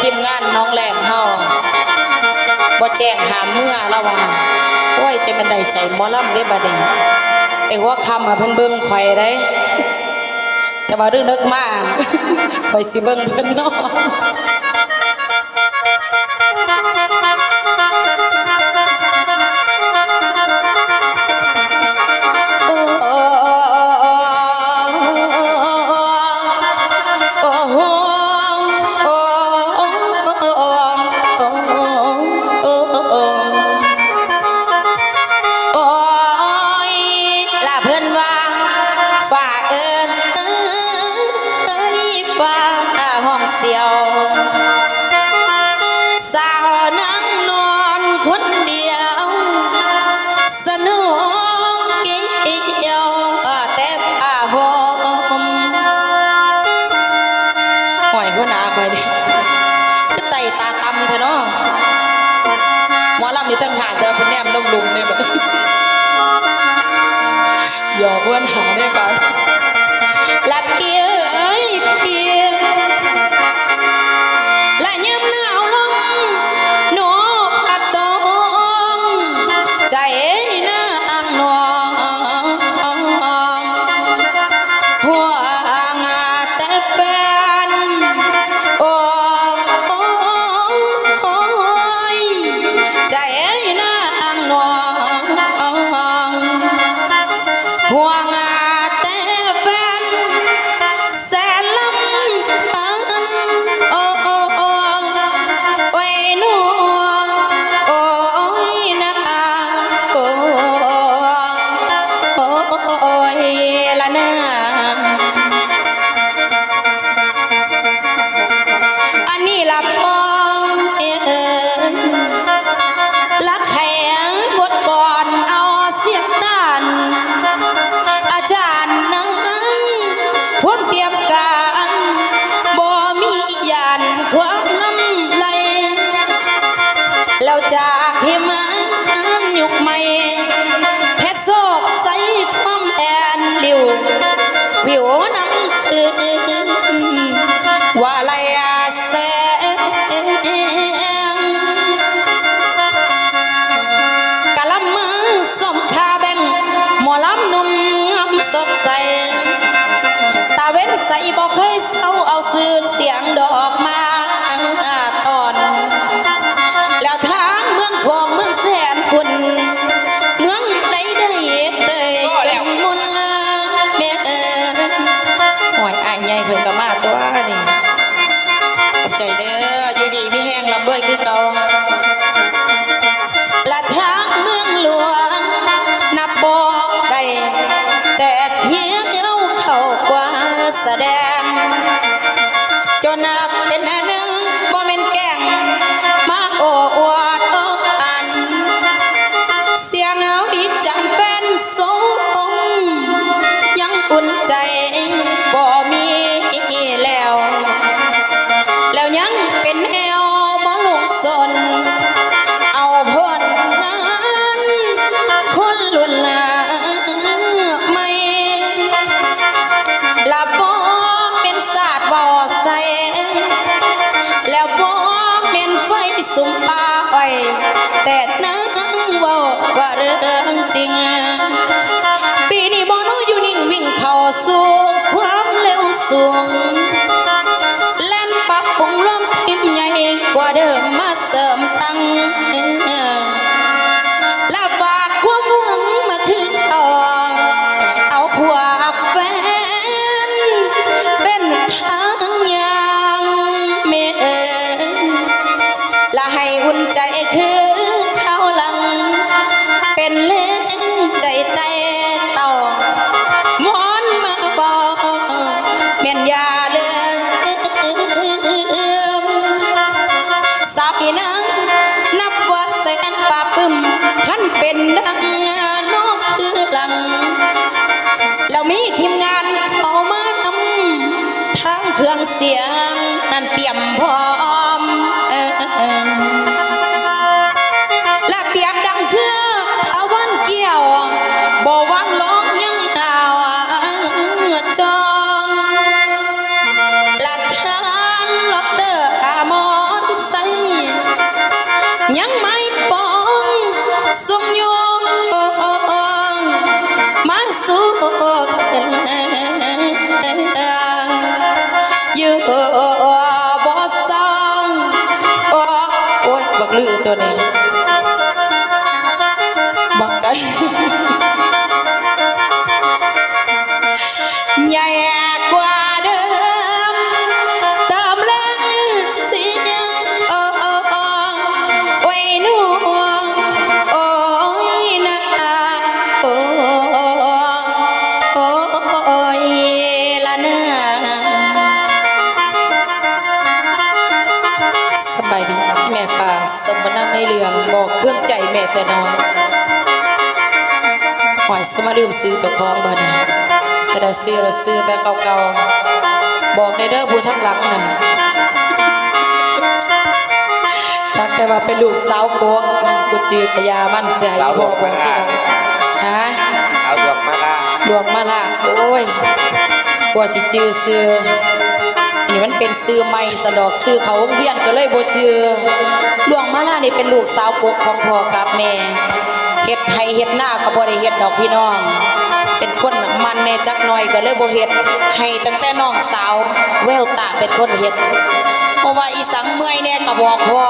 ทีมงานน้องแหลมเฮาบ่แจ้งหาเมื่อแล้วว่าโอ้ยจะมันได้ใจหมอลำเด้บัดนี้แต่ว่าคำอะเพิ่นเบิ่งข่อยได้แต่ว่าเรื่องนึกมาข่อยสิเบิ่งเพิ่นนาะ เสียว สาวนั่งนอนคนเดียว สนุกเกี่ยวแต่ผ้าห่มหอยหัวหนาคอยดิคือไตตาตำเถอเนาะหมอลำมีทั้งหาแต่ว่าเป็นแนมลุงลุมเนี่ยแบบหยอกหัวหนาได้บ้านละเพียเอ้ยเพีย ว่าไรอาแสงกะละมือสมคาแบงหมอลำนุ่มงามสดใส ตาเว้นใสบอกเคยเศร้าเอาซื้อเสียงดอกมาตอน แล้วทางเมืองของเมืองแสนพุ่น ใจเด้ออยู่ดีไมีแห้งลำด้วยคือเก่าละทางเมืองหลวงนับบ่ได้แต่เที่ยวเข้ากว่าแสดง จนนับเป็นอันหนึ่งบ่แม่นแกล้งมาโอ้อวดโอ้อัน เสียงเอาวิจารณ์แฟนสงยังอุ่นใจ แต่นังเว่าว่าเรื่องจริง ปีนี้บอนูอยู่นิ่งวิ่งเข้าสู่ความเร็วสูงเล่นปรับปรุงรวมทีมใหญ่กว่าเดิมมาเสริมตั้งและฝา สาวอีนังนับว่าแสนป่าปึมขันเป็นดังนอกคือหลัง แล้วมีทีมงานเข้ามานำทางเครื่องเสียง นั่นเตรียมพร้อมและเปรียบดังคือทาวันเกี่ยวบ่วางลงยัง ลือตัวนี้ ดีแม่ป่าสมนำในเรื่องบอกเครื่องใจแม่แต่น้อยหอยสมาลืมซื้อเจ้าของบ้านยแต่เราซื้อเราซื้อแต่เก่าๆบอกในเด้อผู้ทั้งหลังน่ะทักแต่ว่าเป็นลูกสาวโกกบุจือกะยามั่นใจสาวบโกอกกบอกที่หลังฮะเอาดวงมาลาหลวงมาล่ะโอ้ยกว่าจิจือซื้ออั นี่มันเป็นซื้อไม่สะดอกซื้อเขาเวียนก็เลยโบเจือหลวงมาล่านี่เป็นลูกสาวโกกของพ่อกับแม่เฮ็ดไทยเฮ็ดหน้าก็บ่ได้เฮ็ดดอกพี่น้อง เป็นคนมันแน่จักหน่อยก็เลยบ่เฮ็ดให้ตั้งแต่น้องสาวแววตาเป็นคนเฮ็ด เพราะว่าอีสังเมื่อยแน่ก็บอกพ่อ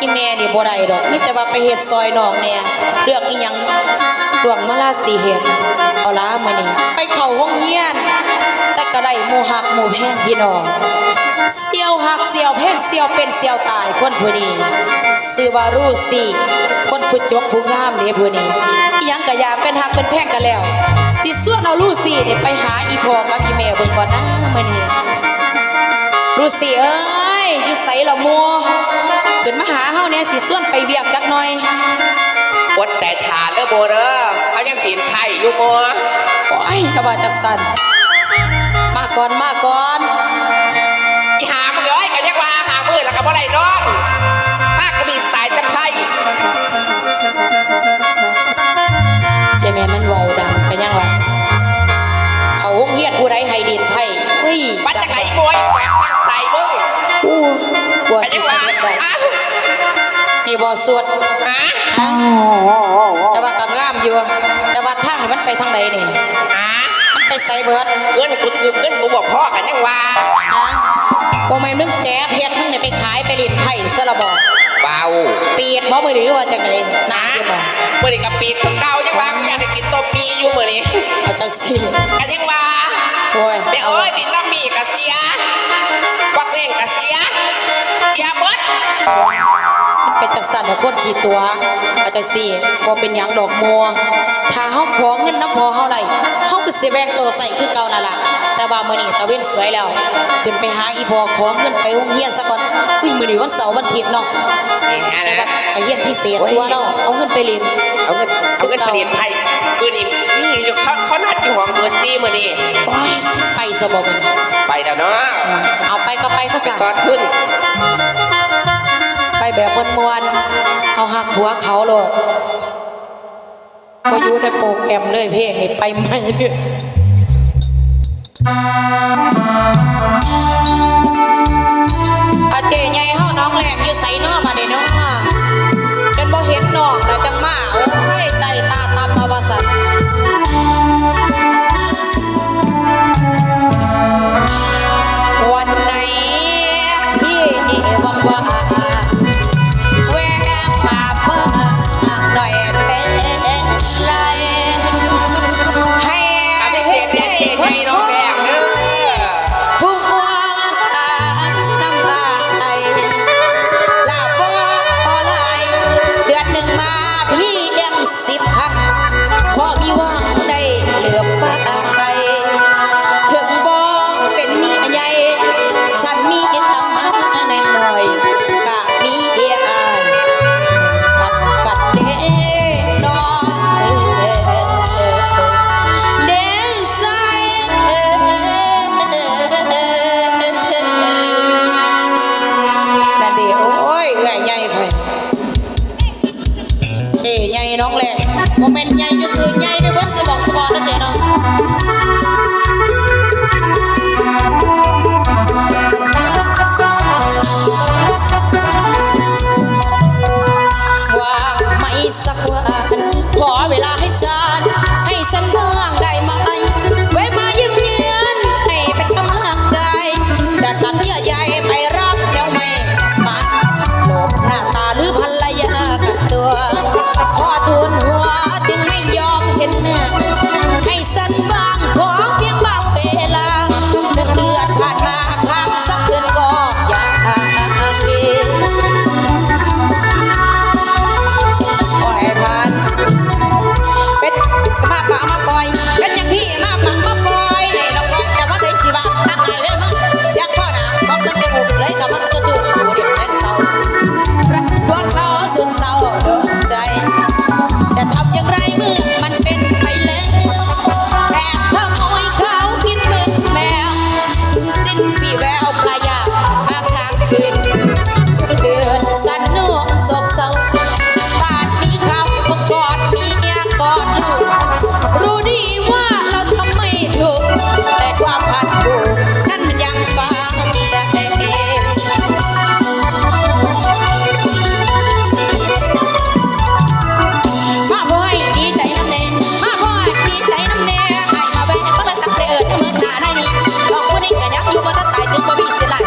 อีแม่นี่บ่ได้ดอกมีแต่ว่าไปเฮ็ดซอยน้องเนี่ยเลือกอีหยังดวงมาลาสีเฮ็ดเอาละมื้อนี้ไปเข้าโรงเรียน แต่ก็ได้หมู่ฮักหมูแพงพี่น้องเสียวหักเสียวแพงเสียวเป็นเสียวตายคนผู้นี้ซื้อว่ารู้สิคนผู้จบผู้งามเนี่ยผู้นี้อิหยังกะยาเป็นหักเป็นแพงกันแล้วสิส่วนเอารู้สิเนี่ยไปหาอีพอกับอีแม่เบิ่งก่อนนะมื้อนี้ รู้สิเอ้ยอยู่ไสละมัวขึ้นมาหาเฮาเนี่ยสิส่วนไปเวียกจักหน่อยอดแต่ทานเด้อโบเด้อเขายังตีนไทยอยู่มัวโอ้ยกะว่าจักสั่นมาก่อนมาก่อนอีหามึงเอ้ยก็ยังว่าหามือแล้วก็บ่ได้นอนมากก็ดีตายแต่ไทยเจแม่มันเว้าดังก็ยังว่าเขาโรงเรียนผู้ใดให้ดินไผเฮ้ยวัดจากไหนมวย บัวก็สิยังเสว่าด็จได้ฮะนี่บ่สวดฮะฮะแต่ว่าก็งามอยู่ แต่ว่าทางนี่มันไปทางใดนี่ฮะมันไปไสเบิดเงินกูถือเงินกูบอกพ่อกันยังว่าฮะบ่แม่นนึงแจ๋เพชรนึงเนี่ยไปขายไปเล่นไพ่ซะละบ่เบาปีดบ่มื้อนี้ว่าจังได๋นานะอยู่บ่เมื่อนี้กับปีของเก่ายังว่าอยากได้กินตัวปีอยู่เมื่อนี้เอาจังซี่กันยังว่าโอ้ยแม่เอ้ยดินน้ำมีกับเสียวัก มดมันเป็นจังซั่นน่ะคนขี้ตัวเอาจังซี่บ่เป็นหยังดอกมัวถ้าเฮาขอเงินน้ำพอเฮาได้เฮาก็สิแบ่งตัวใส่คือเก่านั่นล่ะแต่ว่ามื้อนี้ตะเว้นสวยแล้ว ขึ้นไปหาอีพอขอเงินไปโรงเรียนซะก่อนอุ้ยมื้อนี้วันเสาร์วันอาทิตย์เนาะนี่ฮะแต่นะว่าไปเรียนพิเศษตัวเนาะเอาเงินไปเรียนเอาเงินเอาเงินประเด็นไทยปืนอีนี่อยู่เขาเขานัดอยู่ห้องเบอร์ซีมื่อนี้โอ้ยไปสบมื้อนี้ไปแล้วเนาะอืมเอาไปก็ไปเขาสั่งก่อนทุน ไปแบบมวนๆเอาหักหัวเขาโลดก็อยู่ในโปรแกรมเลยเพลงนี่ไปไม่เลยอา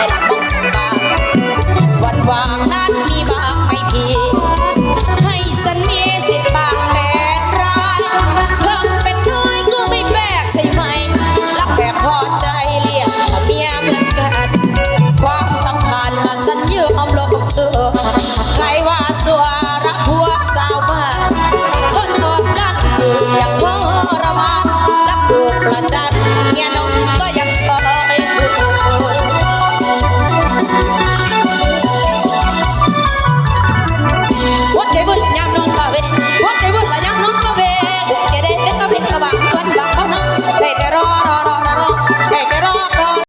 ใ